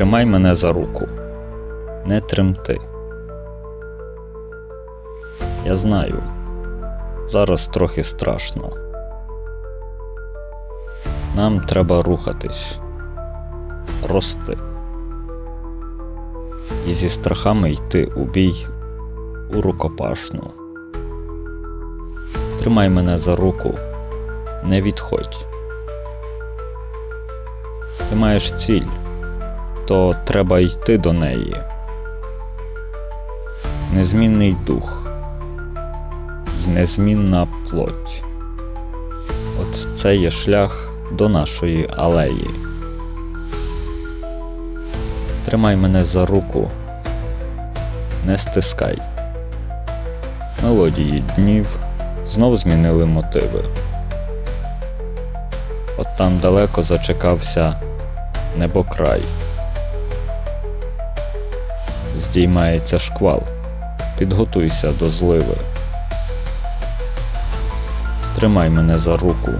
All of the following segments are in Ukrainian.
Тримай мене за руку. Не тремти. Я знаю. Зараз трохи страшно. Нам треба рухатись, рости. І зі страхами йти у бій у рукопашну. Тримай мене за руку, не відходь. Ти маєш ціль, то треба йти до неї. Незмінний дух і незмінна плоть. От це є шлях до нашої алеї. Тримай мене за руку, не стискай. Мелодії днів знов змінили мотиви. От там далеко зачекався небокрай. Здіймається шквал, підготуйся до зливи. Тримай мене за руку,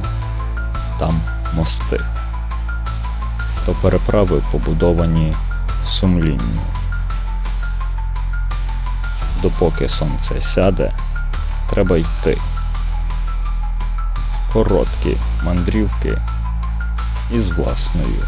там мости. То переправи побудовані сумлінню. Допоки сонце сяде, треба йти. Короткі мандрівки із власною